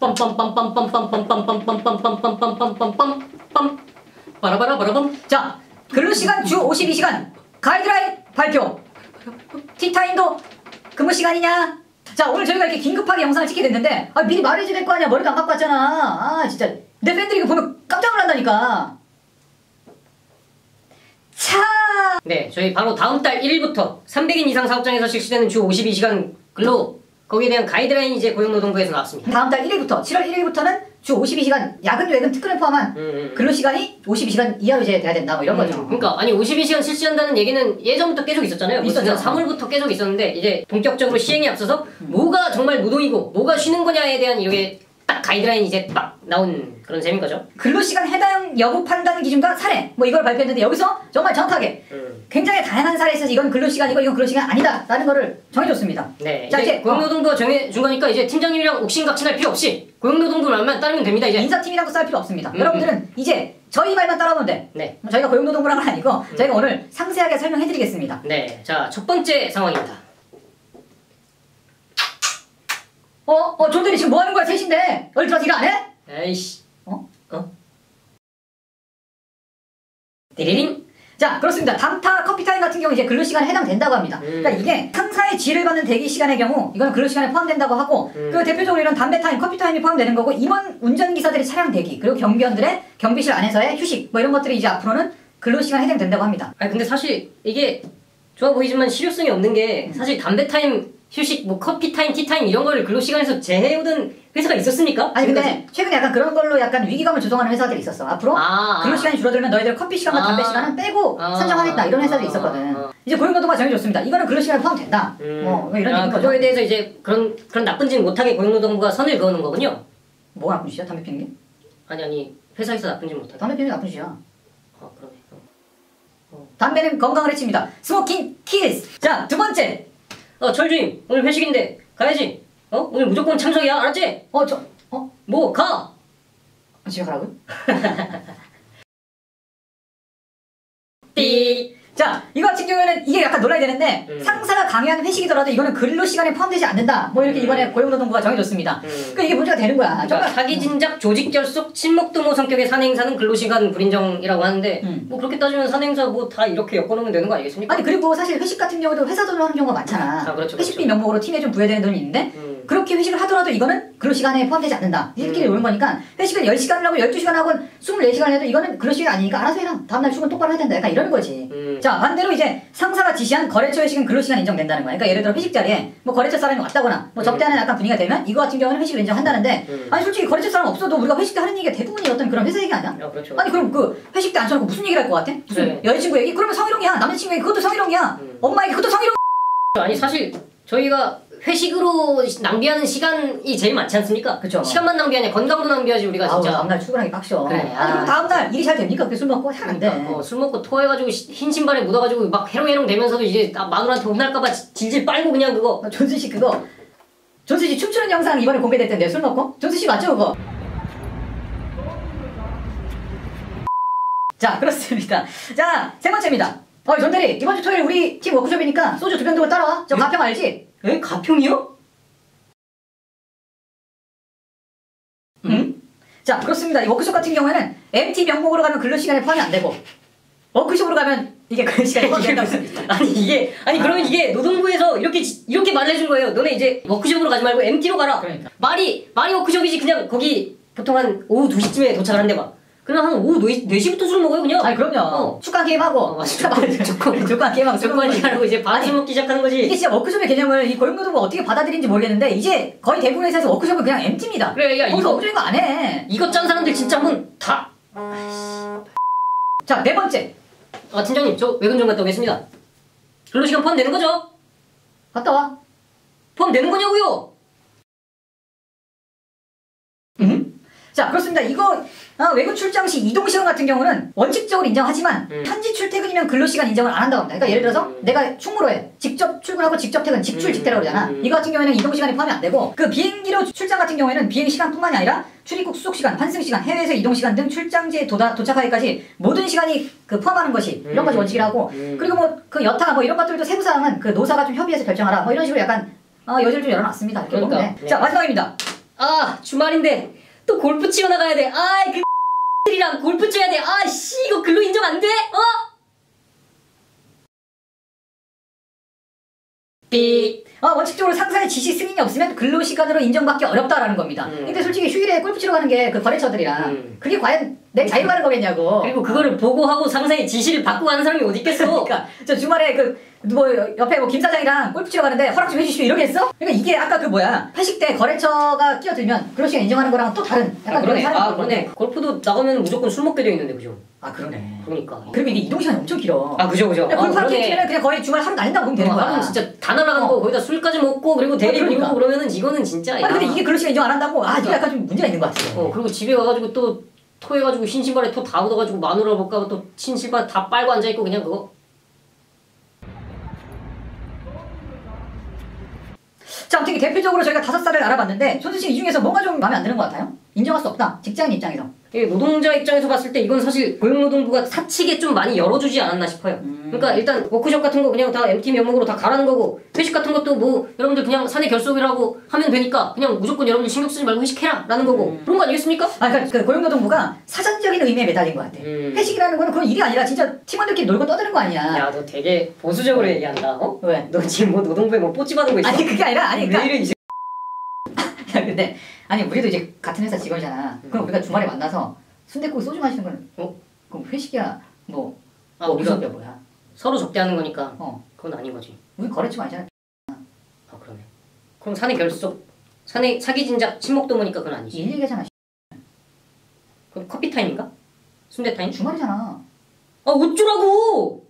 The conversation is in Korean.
빰빰빰빰빰빰빰빰빰빰빰빰빰빰빰빰 빠라바라바라밤 자, 근로 시간 주 52시간 가이드라인 발표. 티타임도 근무 시간이냐? 자, 오늘 저희가 이렇게 긴급하게 영상을 찍게 됐는데 아, 미리 말해줘야 될 거 아니야. 머리도 안 갖고 왔잖아. 아, 진짜 내 팬들이 이거 보면 깜짝 놀란다니까. 차! 네, 저희 바로 다음 달 1일부터 300인 이상 사업장에서 실시되는 주 52시간 근로 거기에 대한 가이드라인이 이제 고용노동부에서 나왔습니다. 다음 달 1일부터 7월 1일부터는 주 52시간 야근 외근 특근을 포함한 음, 음. 근로 시간이 52시간 이하로 이제 돼야 된다 뭐 이런 거죠. 그러니까 아니 52시간 실시한다는 얘기는 예전부터 계속 있었잖아요. 있었죠. 3월부터 계속 있었는데 이제 본격적으로 시행에 앞서서 뭐가 정말 노동이고 뭐가 쉬는 거냐에 대한 이렇게 딱 가이드라인이 이제 딱 나온 그런 셈인 거죠. 근로시간 해당 여부 판단 기준과 사례 뭐 이걸 발표했는데 여기서 정말 정확하게 음. 굉장히 다양한 사례에 있어서 이건 근로시간이고 이건 근로시간 아니다 라는 거를 정해줬습니다. 네. 자, 이제 이제 고용노동부가 정해준 거니까 이제 팀장님이랑 옥신각신할 필요 없이 고용노동부 말만 따르면 됩니다. 이제. 인사팀이라고 쌀 필요 없습니다. 음, 여러분들은 이제 저희 말만 따라오면 돼. 네. 뭐 저희가 고용노동부란 건 아니고 음. 저희가 오늘 상세하게 설명해드리겠습니다. 네. 자, 첫 번째 상황입니다. 어? 어? 존들이 지금 뭐 하는 거야 셋인데? 어디 들어와서 일안 해? 에이씨. 어? 어? 띠리링. 자 그렇습니다. 담타 커피 타임 같은 경우 이제 근로 시간에 해당된다고 합니다. 음. 그러니까 이게 상사의 지를 받는 대기 시간의 경우 이건 근로 시간에 포함된다고 하고 음. 그 대표적으로 이런 담배 타임, 커피 타임이 포함되는 거고 임원 운전 기사들의 차량 대기 그리고 경비원들의 경비실 안에서의 휴식 뭐 이런 것들이 이제 앞으로는 근로 시간에 해당된다고 합니다. 아니 근데 사실 이게 좋아 보이지만 실효성이 없는 게 사실 담배 타임, 휴식, 뭐 커피 타임, 티 타임 이런 걸 근로 시간에서 제해오던 회사가 있었습니까? 아니 근데 지금까지? 최근에 약간 그런 걸로 약간 위기감을 조성하는 회사들이 있었어. 앞으로 아, 근로 시간이 줄어들면 너희들 커피 시간과 아. 담배 시간은 빼고 아. 선정하겠다 이런 회사들이 있었거든. 아. 이제 고용노동부가 정해줬습니다. 이거는 근로 시간에 포함된다. 음. 뭐, 뭐 이런 아, 거죠. 그거에 대해서 이제 그런 그런 나쁜 짓 못하게 고용노동부가 선을 그어놓은 거군요. 뭐가 나쁜 짓이야? 담배 피는 게? 아니 아니 회사에서 나쁜 짓 못하게. 담배 피는 게 나쁜 짓이야. 아 그러네. 어. 담배는 건강을 해칩니다. 스모킹 킬스. 자, 두 번째. 어 철주임 오늘 회식인데 가야지. 어 오늘 무조건 참석이야 알았지? 어, 저, 어? 뭐 가. 집에 가라고요? 자, 이거 같은 경우에는 이게 약간 놀라야 되는데 음. 상사가 강요하는 회식이더라도 이거는 근로 시간에 포함되지 않는다. 뭐 이렇게 음. 이번에 고용노동부가 정해줬습니다. 음. 그러니까 이게 문제가 되는 거야. 그러니까 정말 사기 진작 조직 결속 친목도모 성격의 산행사는 근로시간 불인정이라고 하는데 음. 뭐 그렇게 따지면 산행사 뭐 다 이렇게 엮어놓으면 되는 거 아니겠습니까? 아니 그리고 사실 회식 같은 경우도 회사 돈으로 하는 경우가 많잖아. 아, 그렇죠, 회식비 그렇죠. 명목으로 팀에 좀 부여되는 돈이 있는데 음. 그렇게 회식을 하더라도 이거는 근로시간에 포함되지 않는다. 니들끼리 음. 노는 거니까 회식을 10시간을 하고 12시간 하고 24시간 해도 이거는 근로시간 아니니까 알아서 해라. 다음날 출근 똑바로 해야 된다. 약간 이러는 거지. 음. 자 반대로 이제 상사가 지시한 거래처 회식은 근로시간 인정된다는 거야. 그러니까 예를 들어 회식 자리에 뭐 거래처 사람이 왔다거나 뭐 접대하는 약간 분위기가 되면 이거 같은 경우는 회식을 인정한다는데 음. 아니 솔직히 거래처 사람 없어도 우리가 회식 때 하는 얘기가 대부분이 어떤 그런 회사 얘기 아니야? 아, 그렇죠. 아니 그럼 그 회식 때 앉혀놓고 무슨 얘기를 할 것 같아? 무슨 네. 여자친구 얘기? 그러면 성희롱이야. 남자친구 얘기 그것도 성희롱이야. 음. 엄마 얘기 그것도 성희롱. 아니 사실 저희가 회식으로 시- 낭비하는 시간이 제일 많지 않습니까? 그쵸. 시간만 낭비하냐 건강도 낭비하지 우리가 아우 진짜. 다음날 출근하기 빡셔. 그래, 아니 아. 그럼 다음날 일이 잘 됩니까? 그렇게 술 먹고 안 돼. 어, 술 먹고 토해가지고 시- 흰 신발에 묻어가지고 막 해롱해롱 되면서도 이제 나- 마누라한테 혼날까봐 지- 질질 빨고 그냥 그거 어, 존수 씨 그거 존수 씨 춤추는 영상 이번에 공개됐던데 술 먹고? 존수 씨 맞죠 그거? 자 그렇습니다. 자 세 번째입니다. 어 전대리 이번 주 토요일 우리 팀 워크숍이니까 소주 두 병 들고 따라와. 저 예? 가평 알지? 에? 가평이요? 응? 자 그렇습니다. 이 워크숍 같은 경우에는 MT 명목으로 가면 근로시간에 포함이 안 되고 워크숍으로 가면 이게 근로시간에 포함이 된다고 합니다. 아니 이게 아니 그러면 이게 노동부에서 이렇게 지- 이렇게 말을 해준 거예요. 너네 이제 워크숍으로 가지 말고 MT로 가라. 그러니까. 말이 말이 워크숍이지 그냥 거기 보통 한 오후 2시쯤에 도착을 한대 봐. 그냥 한 오후 4시, 4시부터 술 먹어요 그냥. 아니 그럼요. 어. 축구 게임하고 어, 맞아. 조건. 축구 게임하고 술 조건이 먹고 하고 이제 바술 먹기 시작하는 거지. 이게 진짜 워크숍의 개념을 이 고용노동부가 어떻게 받아들인지 모르겠는데 이제 거의 대부분의 회사에서 워크숍은 그냥 MT입니다. 그래, 야, 이거- 워크숍인 거안 해. 이것 짠 사람들 진짜 한번 다. 자, 네 번째. 아 팀장님 저 외근 좀 갔다 오겠습니다. 근로시간 포함되는 거죠? 갔다 와. 포함되는 거냐고요? 자, 그렇습니다. 이거 아, 외국 출장 시 이동 시간 같은 경우는 원칙적으로 인정하지만 음. 현지 출퇴근이면 근로 시간 인정을 안 한다고 합니다. 그러니까 예를 들어서 음. 내가 충무로 해. 직접 출근하고 직접 퇴근, 직출 음. 직퇴라고 그러잖아. 음. 이거 같은 경우에는 이동 시간이 포함이 안 되고 그 비행기로 출장 같은 경우에는 비행 시간뿐만이 아니라 출입국 수속 시간, 환승 시간, 해외에서 이동 시간 등 출장지에 도다, 도착하기까지 모든 시간이 그 포함하는 것이 이런 것이 음. 원칙이라고 음. 그리고 뭐 그 여타 뭐 이런 것들도 세부 사항은 그 노사가 좀 협의해서 결정하라 뭐 이런 식으로 약간 어, 여지를 좀 열어놨습니다. 이렇게 보면 그러니까, 돼. 네. 자 마지막입니다. 아 주말인데 또 골프 치러 나가야 돼. 아이 그 들이랑 골프 쳐야 돼. 아 씨 이거 근로 인정 안 돼? 어? 삑. 아, 원칙적으로 상사의 지시 승인이 없으면 근로시간으로 인정받기 어렵다라는 겁니다. 음. 근데 솔직히 휴일에 골프 치러 가는 게 그 거래처들이랑 음. 그게 과연 내 자유로 하는 거겠냐고. 그리고 그거를 보고하고 상사의 지시를 받고 가는 사람이 어디 있겠어? 그러니까 저 주말에 그 뭐 옆에 뭐 김 사장이랑 골프 치러 가는데 허락 좀 해주시오 이러겠어? 그러니까 이게 아까 그 뭐야 회식 때 거래처가 끼어들면 근로시간 인정하는 거랑 또 다른 아 약간 그러네. 그런 아 사람이 그러네. 골프도 나가면 무조건 술 먹게 되어 있는데 그죠? 아 그러네. 그러니까. 그리고 이게 이동 시간이 엄청 길어. 아 그죠 그죠. 골프 아, 한팀 그러네. 치면 그냥 거의 주말 하루 날린다고 보면 되는 어, 거야. 하루는 진짜 다 날아가는 어. 거 거기다 술까지 먹고 그리고 대리를 그러니까. 이러고 그러면은 이거는 진짜 아니 근데 이게 근로시간 인정 안 한다고 아 이거 약간 좀 문제가 있는 것 같아. 어 그리고 집에 와가지고 또 토해가지고 신신발에 토 다 묻어가지고 마누라 볼까 또 신신발 다 빨고 앉아있고 그냥 그거 자, 아무튼 대표적으로 저희가 다섯 살을 알아봤는데 손수 씨 이 중에서 뭔가 좀 마음에 안 드는 것 같아요? 인정할 수 없다. 직장인 입장에서. 이게 노동자 입장에서 봤을 때 이건 사실 고용노동부가 사측에 좀 많이 열어주지 않았나 싶어요. 음. 그러니까 일단 워크숍 같은 거 그냥 다 MT 면목으로 다 가라는 거고 회식 같은 것도 뭐 여러분들 그냥 사내 결속이라고 하면 되니까 그냥 무조건 여러분들 신경 쓰지 말고 회식해라 라는 거고 음. 그런 거 아니겠습니까? 아, 그러니까 그 고용노동부가 사전적인 의미에 매달린 것 같아. 음. 회식이라는 거는 그런 일이 아니라 진짜 팀원들끼리 놀고 떠드는 거 아니야. 야 너 되게 보수적으로 얘기한다 어? 왜? 너 지금 뭐 노동부에 뭐 뽀찌 받은 거 있어? 아니 그게 아니라 아니 왜 그러니까 야, 근데 아니 우리도 이제 같은 회사 직원이잖아. 음. 그럼 우리가 주말에 만나서 순대국 소주 마시는 건 어? 그럼 회식이야 뭐 아 뭐 우리가 무슨 뭐야? 서로 접대하는 거니까 어, 그건 아닌 거지 우리 거래처가 아니잖아. 아 그러네 그럼 사내 결속 사내 사기 진작 친목 도모니까 그건 아니지 일 얘기하잖아. 그럼 커피 타임인가? 순대 타임? 주말이잖아. 아 어쩌라고